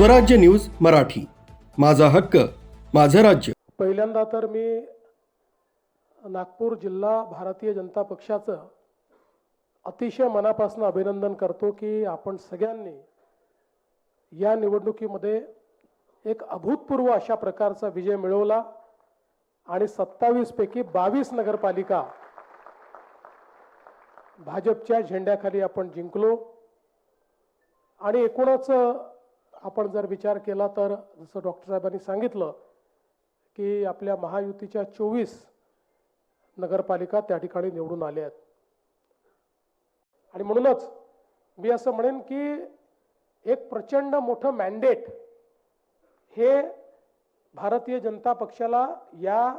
स्वराज्य न्यूज मराठी. माझा हक्क माझं राज्य. पहिल्यांदा तर मी नागपूर जिल्हा भारतीय जनता पक्षाचं अतिशय मनापासून अभिनंदन करतो की आपण सगळ्यांनी या निवडणुकीमध्ये एक अभूतपूर्व अशा प्रकारचा विजय मिळवला आणि सत्तावीसपैकी बावीस नगरपालिका भाजपच्या झेंड्याखाली आपण जिंकलो. आणि एकूणच आपण जर विचार केला तर जसं डॉक्टर साहेबांनी सांगितलं की आपल्या महायुतीच्या चोवीस नगरपालिका त्या ठिकाणी निवडून आल्या आहेत. आणि म्हणूनच मी असं म्हणेन की एक प्रचंड मोठं मॅन्डेट हे भारतीय जनता पक्षाला या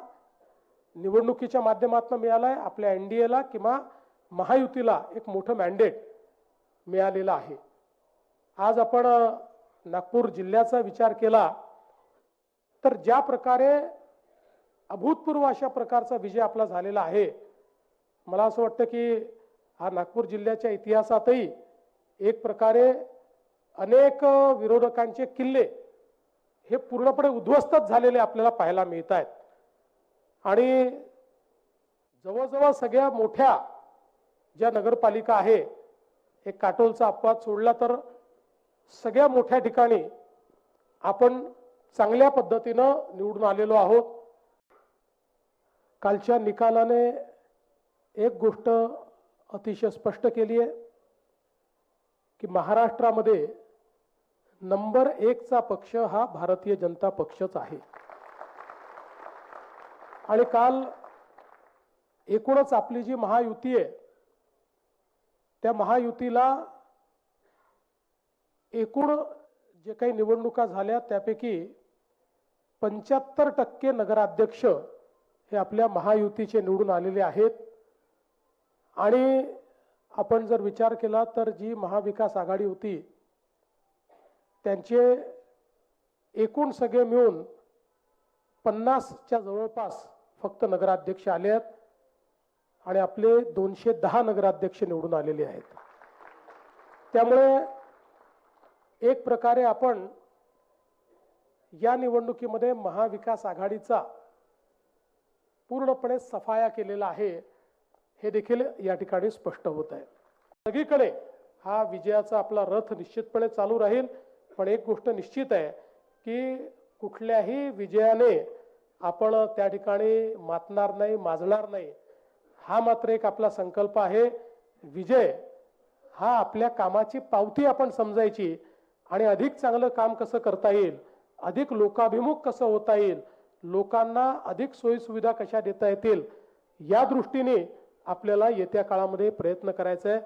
निवडणुकीच्या माध्यमातून मिळालं आहे आपल्या एन डी एला किंवा महायुतीला एक मोठं मॅन्डेट मिळालेलं आहे. आज आपण नागपूर जिल्ह्याचा विचार केला तर ज्या प्रकारे अभूतपूर्व अशा प्रकारचा विजय आपला झालेला आहे मला असं वाटतं की हा नागपूर जिल्ह्याच्या इतिहासातही एक प्रकारे अनेक विरोधकांचे किल्ले हे पूर्णपणे उद्ध्वस्तच झालेले आपल्याला पाहायला मिळत आहेत आणि जवळजवळ सगळ्या मोठ्या ज्या नगरपालिका आहे एक काटोलचा अपवाद सोडला तर सगळ्या मोठ्या ठिकाणी आपण चांगल्या पद्धतीनं निवडून आलेलो आहोत. कालच्या निकालाने एक गोष्ट अतिशय स्पष्ट केली आहे की महाराष्ट्रामध्ये नंबर एकचा पक्ष हा भारतीय जनता पक्षच आहे. आणि काल एकूणच आपली जी महायुती आहे त्या महायुतीला एकूण जे काही निवडणुका झाल्या त्यापैकी पंच्याहत्तर टक्के नगराध्यक्ष हे आपल्या महायुतीचे निवडून आलेले आहेत. आणि आपण जर विचार केला तर जी महाविकास आघाडी होती त्यांचे एकूण सगळे मिळून पन्नासच्या जवळपास फक्त नगराध्यक्ष आले आहेत आणि आपले दोनशे दहा नगराध्यक्ष निवडून आलेले आहेत. त्यामुळे एक प्रकारे आपण या निवडणुकीमध्ये महाविकास आघाडीचा पूर्णपणे सफाया केलेला आहे हे देखील या ठिकाणी स्पष्ट होत आहे. सगळीकडे हा विजयाचा आपला रथ निश्चितपणे चालू राहील पण एक गोष्ट निश्चित आहे की कुठल्याही विजयाने आपण त्या ठिकाणी मातणार नाही माजणार नाही हा मात्र एक आपला संकल्प आहे. विजय हा आपल्या कामाची पावती आपण समजायची आणि अधिक चांगलं काम कसं करता येईल? अधिक लोकाभिमुख कसं होता येईल? लोकांना अधिक सोयीसुविधा कशा देता येतील? या दृष्टीने आपल्याला येत्या काळामध्ये प्रयत्न करायचा आहे